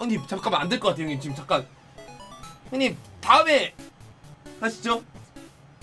형님 잠깐만 안 될 것 같아요 형님. 지금 잠깐. 형님 다음에 하시죠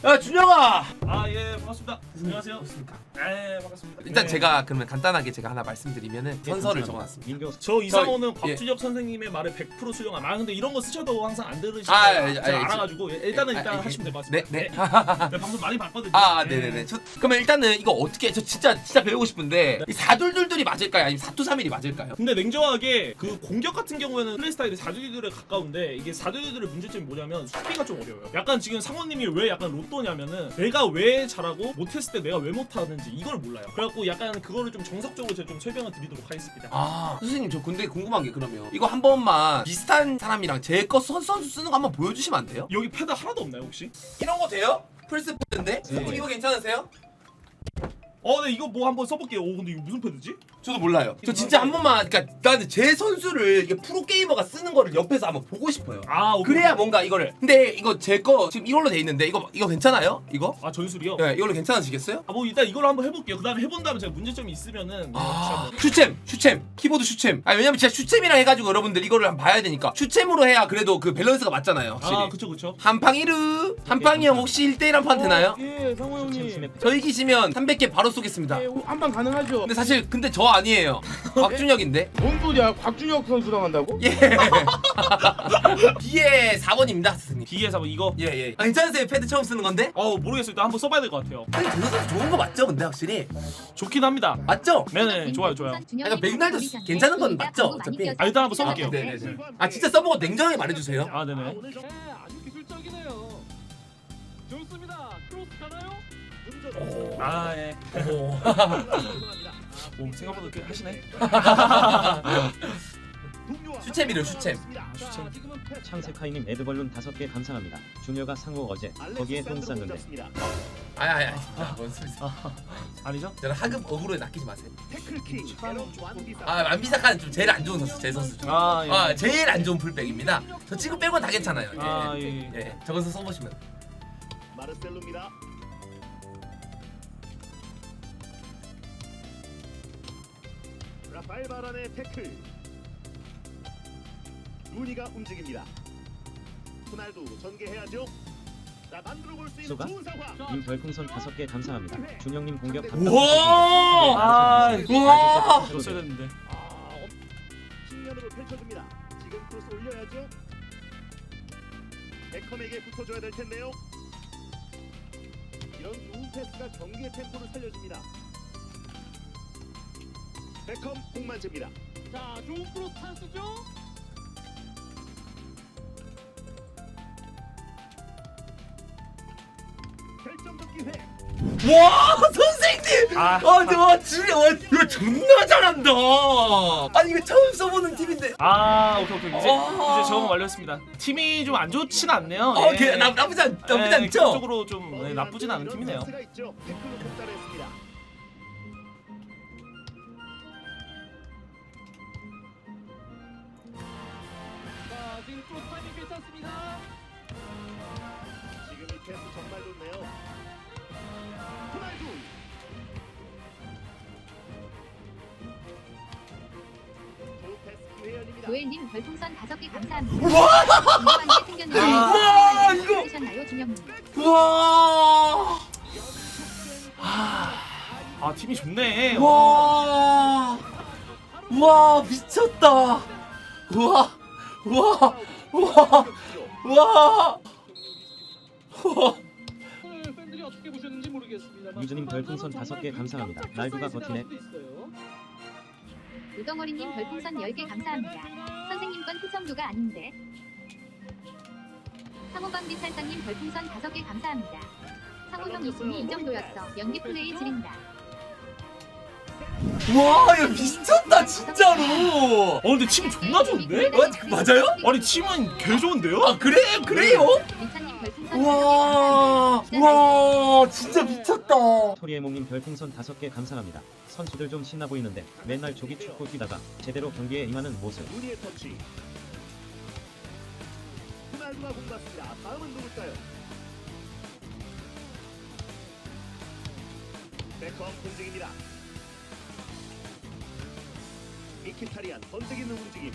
야 준영아 아 예 반갑습니다. 안녕하세요. 그렇습니까? 네 반갑습니다. 일단 네. 제가 그러면 간단하게 제가 하나 말씀드리면은 예, 선서를 감사합니다. 적어놨습니다 민교 저 이상호는 예. 곽준혁 선생님의 말을 100% 수용함. 아 근데 이런 거 쓰셔도 항상 안 들으시고 아, 제가 예, 예, 알아가지고 예, 일단은 예, 일단 아, 예, 하시면 될것 네, 같습니다. 네. 네, 방송 많이 봤거든요. 아, 예. 네네네. 저, 그러면 일단은 이거 어떻게 저 진짜 진짜 배우고 싶은데 이 사둘둘둘이 맞을까요? 아니면 사투삼일이 맞을까요? 근데 냉정하게 그 공격 같은 경우에는 플레이 스타일이 4두들에 가까운데 이게 4두들의 문제점이 뭐냐면 수비가 좀 어려워요. 약간 지금 상원님이 왜 약간 로 또냐면은 내가 왜 잘하고 못했을 때 내가 왜 못하는지 이걸 몰라요. 그래갖고 약간 그거를 좀 정석적으로 제가 좀 설명을 드리도록 하겠습니다. 아 선생님 저 근데 궁금한 게 그러면 이거 한 번만 비슷한 사람이랑 제 거 선수 쓰는 거 한번 보여주시면 안 돼요? 여기 패드 하나도 없나요 혹시? 이런 거 돼요? 플스 포인데 네. 이거 괜찮으세요? 어, 네 이거 뭐 한번 써볼게요. 오, 근데 이거 무슨 패드지? 저도 몰라요. 저 진짜 한 번만 그러니까 나는 제 선수를 이게 프로 게이머가 쓰는 거를 옆에서 한번 보고 싶어요. 아, 오케이. 그래야 뭔가 이거를. 근데 이거 제 거 지금 이걸로 돼 있는데 이거 이거 괜찮아요? 이거? 아 전술이요? 네, 이걸로 괜찮으시겠어요? 아, 뭐 일단 이걸로 한번 해볼게요. 그다음에 해본 다음에 제가 문제점이 있으면은 아, 아, 슈챔, 슈챔, 키보드 슈챔. 아 왜냐면 진짜 슈챔이랑 해가지고 여러분들 이거를 한번 봐야 되니까 슈챔으로 해야 그래도 그 밸런스가 맞잖아요. 확실히. 아, 그쵸 그쵸. 한팡이르, 한팡이 형 혹시 1대1 한 판 되나요? 예, 상호 형님. 침침해 저 이기시면 300개 바로 쏘겠습니다. 예, 한방 가능하죠. 근데 사실 근데 저 아니에요. 곽준혁인데. 뭔 소리야? 곽준혁 선수랑 한다고? 예. B의 4번입니다, 선생님. B에서 뭐 이거 예, 예. 아, 괜찮으세요? 패드 처음 쓰는 건데? 어 모르겠어요. 일단 한번 써봐야 될 것 같아요. 그 선수 좋은 거 맞죠? 근데 확실히. 좋긴 합니다. 맞죠? 네네 좋아요 좋아요. 아니, 맥날도 괜찮은 건 맞죠? 어차피. 아, 일단 한번 써볼게요. 네, 네, 네. 아, 진짜 써보고 냉정하게 말해주세요. 아 네네. 네, 아주 기술적이네요. 좋습니다. 크로스 가나요? 아 예. 오. 오 생각보다 꽤 하시네. 슈챔이래요, 슈챔. 패- 창세카이님 에드벌룬 5개 감사합니다. 준혁아 상호 어제 거기에 똥 쌌는데 아야, 아야, 진짜. 뭔 소리. 아니죠? 저는 하급 어그로에 낚이지 마세요. 아, 만비사카는 좀 제일 안 좋은 선수, 제 선수 중. 아 예. 아, 제일 안 좋은 풀백입니다. 저 지금 빼고는 다 괜찮아요. 예. 아 예. 예, 저것을 써보시면. 마르셀로입니다 라파엘 바란의 태클. 루니가 움직입니다. 호날두 전개해야죠. 자 만들어 볼 수 있는 수가? 좋은 상황. 님 별풍선 5개 감사합니다. 준혁님 공격 우와! 아 우와! 줬어야 됐는데. 아, 엄- 측면으로 펼쳐줍니다. 지금 크로스 올려야죠. 베컴에게 붙어줘야 될 텐데요. 이런 좋은 패스가 경기의 템포를 살려줍니다 베컴 공 만집니다 자, 좋은 크로스 찬스죠? 결정적 기회 와 선생님! 아. 아, 저, 와, 진짜, 와, 이거 존나 잘한다! 아니, 이거 처음 써보는 팀인데. 아 오케이 오케이 이제 아. 이제 적응 완료했습니다. 팀이 좀 안 좋진 않네요. 어, 예. 걔, 나, 나쁘지, 않, 나쁘지 예, 않죠? 기본적으로 좀 네, 나쁘진 않은 팀이네요. 찬스가 있죠. 태클로 독달했습니다. 괜찮습니다. 지금 이 패스 정말 좋네요. 호날두 조 패스 기회연입니다. 노엘님 별풍선 5개 감사합니다. 궁금한 게 생겼는데 와, 이거- 준영님? 우와! 아 팀이 좋네. 와! 와, 미쳤다! 우와! 우와! 우와! 우와! 우와! 오늘 팬들이 어떻게 보셨는지 모르겠습니다. 유주님 별풍선 5개 감사합니다. 날두가 버티네. 우덩어리님 별풍선 10개 감사합니다. 선생님 건 후청도가 아닌데. 상호방 비 살상님 별풍선 5개 감사합니다. 상호형 있으니 이 정도였어. 연기 플레이 지린다. 와, 야, 미쳤다, 진짜로! 어 근데 팀 존나 좋은데? 어, 맞아요? 아니 팀은 개 좋은데요? 아, 그래? 그래요? 리차님 별풍선 우와! 5개 감사합니다. 우와! 진짜 미쳤다! 토리에몽님 별풍선 5개 감사합니다. 선수들 좀 신나 보이는데 맨날 조기 축구 뛰다가 제대로 경기에 임하는 모습. 루니의 터치. 호날두가 공 받습니다. 다음은 누굴까요? 베컴 움직입니다. 타키타리안 번뜩이는 움직임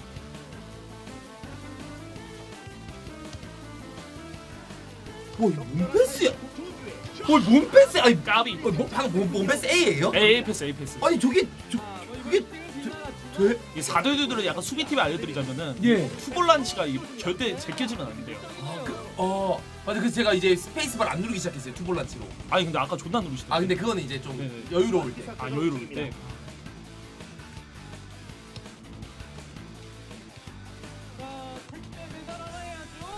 어, 뭘 몸패스야? 뭘 어, 몸패스? 아니 까비 어, 뭐, 방금 뭐, 몸패스 A예요? A 패스 A 패스 아니 저게 저, 그게 돼? 이 사도들은 약간 수비팀에 알려드리자면은 예. 투볼란치가 절대 제껴지면 안 돼요 아, 그, 어 맞아 그 제가 이제 스페이스바 안 누르기 시작했어요 투볼란치로 아니 근데 아까 존나 누르시던. 아 근데 그거는 이제 좀 네네. 여유로울 때아 여유로울 때 아,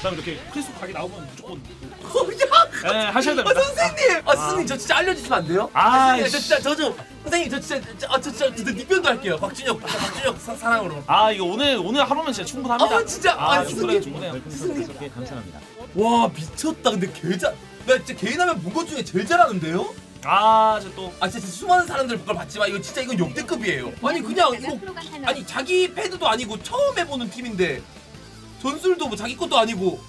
그다음 이렇게 크리스 각이 나오면 무조건 네, 하셔야 됩니다. 아 선생님! 아 선생님 저 진짜 알려주시면 안 돼요? 아, 선생님 저 진짜 저 좀 선생님 저 진짜 저, 아, 저 진짜 저 닉변도 할게요 박준혁 박준혁 사, 사랑으로 아 이거 오늘 오늘 하루면 진짜 충분합니다. 아, 진짜? 아, 아, 충분해요. 충분해요. 개 감사합니다. 와 미쳤다 근데 개잘 나 진짜 개인 하면 본것 중에 제일 잘하는데요? 아 이제 또아 진짜 수많은 사람들 그걸 봤지만 이거 진짜 이건 역대급이에요 아니 그냥 이거 아니 자기 패드도 아니고 처음 해보는 팀인데 전술도 뭐 자기 것도 아니고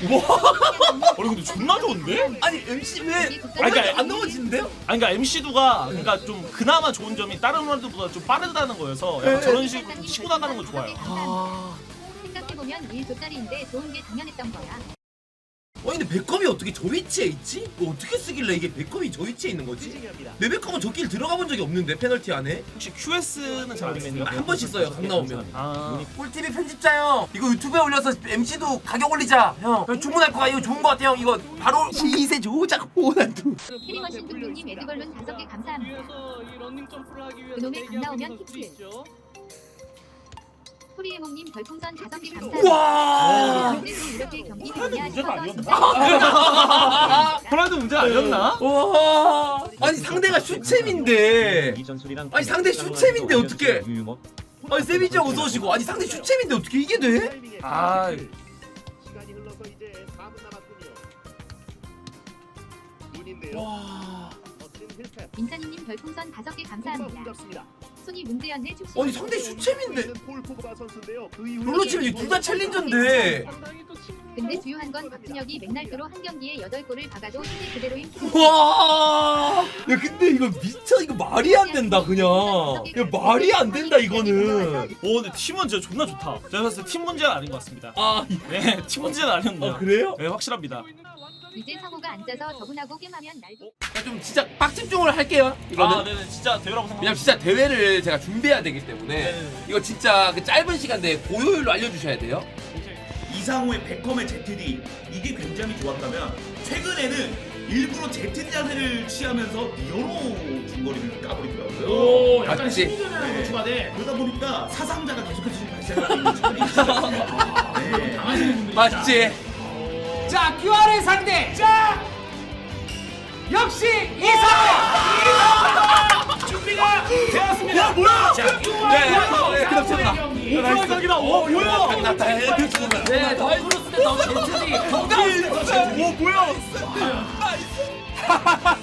아니 근데 존나 좋은데? 아니 MC 왜 아니, 그러니까 안 넘어지는데요? 아니 그러니까 MC도가 그러니까 좀 그나마 좋은 점이 다른 라운드보다 좀 빠르다는 거여서 약간 네. 저런 식으로 좀 치고 나가는 거 좋아요. 아 생각해보면 1조짜리인데 좋은 게 당연했던 거야. 아니 근데 백컴이 어떻게 저 위치에 있지? 이거 어떻게 쓰길래 이게 백컴이 저 위치에 있는 거지? 내 백컴은 저길 들어가 본 적이 없는데 페널티 안에 혹시 QS는 잘안 쓰세요? 한 번씩 써요, 강 나오면. 아 꿀TV 편집자 형 이거 유튜브에 올려서 MC도 가격 올리자 형 형 주문할 거야 이거 좋은 거 같아 형 이거 바로 시세 조작 호난두 캐리머신 뚱뚱님 에드벌룬 다섯 개 감사합니다. 위해서 이 런닝 점프를 하기 위해서 그놈의 강 나오면 대기하고 있는. 있죠. 소리해몽님 별풍선 다섯 개 감사합니다. 와 이렇게 경기 되냐 문제가 싶어서 아니었나? 진짜 호날두 문제 아니었나? 와 아니 상대가 슈챔인데 아니, 상대 슈챔인데. 유유모 아니 세비지 형 어서 오시고 아니 상대 슈챔인데 어떻게 이게 돼? 아. 시간이 흘러서 이제 4분 남았군요. 눈인데요. 와 멋진. 민찬이님 별풍선 다섯 개 감사합니다. 잡습니다. 손이 문제였네 출신. 아니 상대 슈챔인데 선수인데요. 그 이후에 롤러 치면 이게 둘다 챌린저인데 상당히 또 친- 근데 주요한 건 박준혁이 맥날 뜨로 한 경기에 8골을 박아도 힘이 그대로인 와, 야 근데 이거 미쳐 이거 말이 안 된다 그냥. 야 말이 안 된다 이거는. 오 근데 팀 문제 존나 좋다. 제가 봤을 때 팀 문제는 아닌 것 같습니다. 아, 네, 팀 문제는 아니었네요. 아 그래요? 네, 확실합니다. 이제 상호가 앉아서 저분하고 게임하면 날도 자, 좀 진짜 빡 집중을 할게요. 이거는. 아, 네네, 진짜 대회라고 생각. 왜냐면 진짜 대회를 제가 준비해야 되기 때문에 네. 이거 진짜 그 짧은 시간 내에 고효율로 알려주셔야 돼요. 이상호의 백컴의 ZD 이게 굉장히 좋았다면 최근에는 일부러 ZD 자세를 취하면서 니어로 중거리를 까버리더라고요. 오, 약간 맞지? 심리전이라는 거 추가돼. 그러다 보니까 사상자가 계속해서 측면이 있습니다. 네. 당하시는 분들이 맞지? 자, QR의 상대. 자, 역시 이상. 준비가 되었습니다. 뭐야? 자, 네, 네, 그다음 제가. 경기. 오프라인 각이다. 오, 뭐야? 각이 났다. 해. 그렇지. 네, 더 크로스 때더 제트디. 오 뭐야?